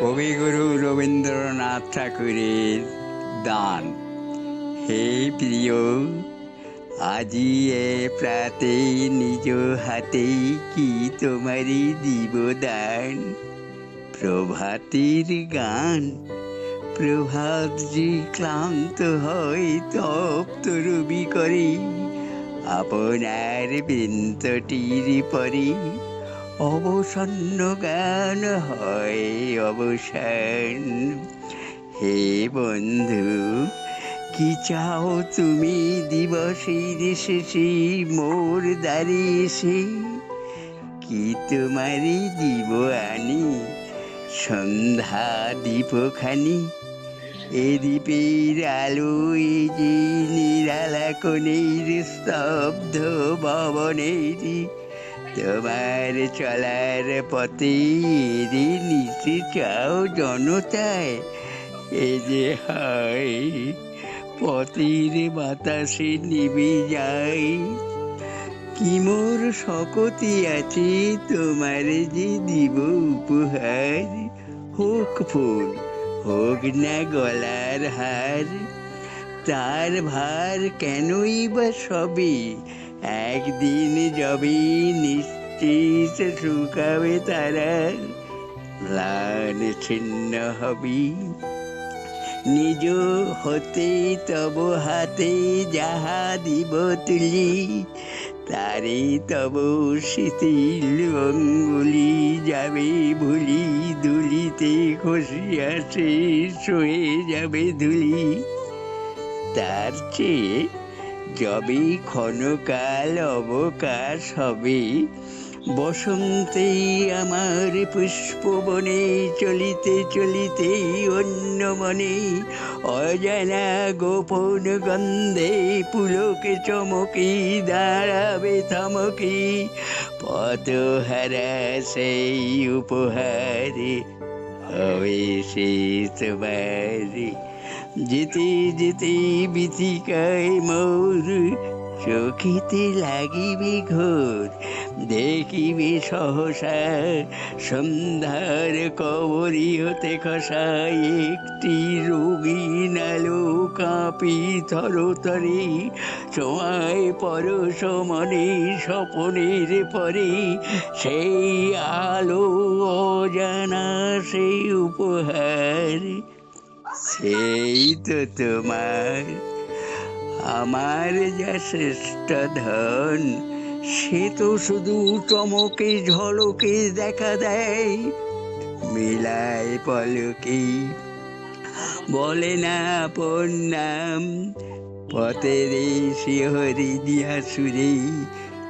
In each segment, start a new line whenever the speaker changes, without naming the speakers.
কবিগুরু রবীন্দ্রনাথ ঠাকুরের দান। হে প্রিয়, আজি এ প্রাতে নিজ হাতে কি তোমারি দিব দান প্রভাতের গান প্রভাত যে ক্লান্ত হয়, তপ্ত রবি করে। আপনার বৃন্তটির পরে অবসন্ন গান হয় অবসান। হে বন্ধু, কি চাও তুমি দিবসের শেষে মোর এসে? কি তোমারই দিব আনি সন্ধ্যা দীপখানি? এ দ্বীপের আলো এই যে নিরালা কোণের স্তব্ধ ভবনের তোমার চলার পথে নিচে চাও জনতায়। এ যে হয়, পথের বাতাসে নিবে যায় কি মোর শকতি আছে তোমার যে দিব উপহার? হোক ফুল, হোক না গলার হার, তার ভার কেনই বা সবে? একদিন যবে নিশ্চিত শুকাবে তারা ম্লান ছিন্ন হবি। নিজ হতে তব হাতে যাহা দিব তুলি, তারে তব শিথিল অঙ্গুলি যাবে ভুলি দুলিতে খসিয়া শেষ হয়ে যাবে ধুলি। তার চেয়ে যবে ক্ষণকাল অবকাশ হবে। বসন্তে আমার পুষ্পবনে চলিতে চলিতে অন্য মনে অজানা গোপন গন্ধে পুলকে চমকি দাঁড়াবে থমকি পথহারা সেই উপহারে হবে সে তোমার যেতে যেতে বিথিকায় মোর চোখিতে লাগিবে ঘোর। দেখিবে সহসা সন্ধ্যার কবরি হতে খসায় একটি রঙিন আলো কাঁপি থরতরে। সময় পরশ মনে স্বপনের পরে সেই আলো অজানা, সেই উপহার। সেই তো তোমার। আমার যা শ্রেষ্ঠ ধন, সে তো শুধু চমকে ঝলকে দেখা দেয়। মিলায় পলকে, বলে না নাম পথের শিহরি দিয়া সুরে,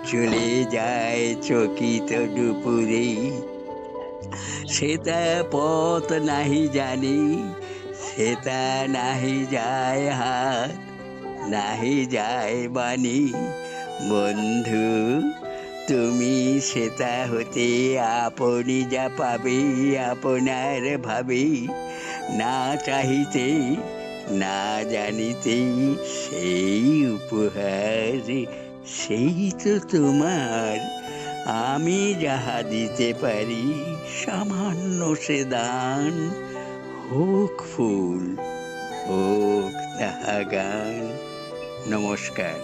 চলে যায় চকিত দুপুরে। সেটা পথ নাহি জানি সেটা নাহি যায় হাত নাহি যায় বাণী বন্ধু তুমি সেটা হতে আপনি যা পাবে আপনার ভাবে না চাহিতে না জানিতে সেই উপহার সেই তো তোমার আমি যাহা দিতে পারি সামান্য সে দান হোক ফুল হোক তাহা গান নমস্কার।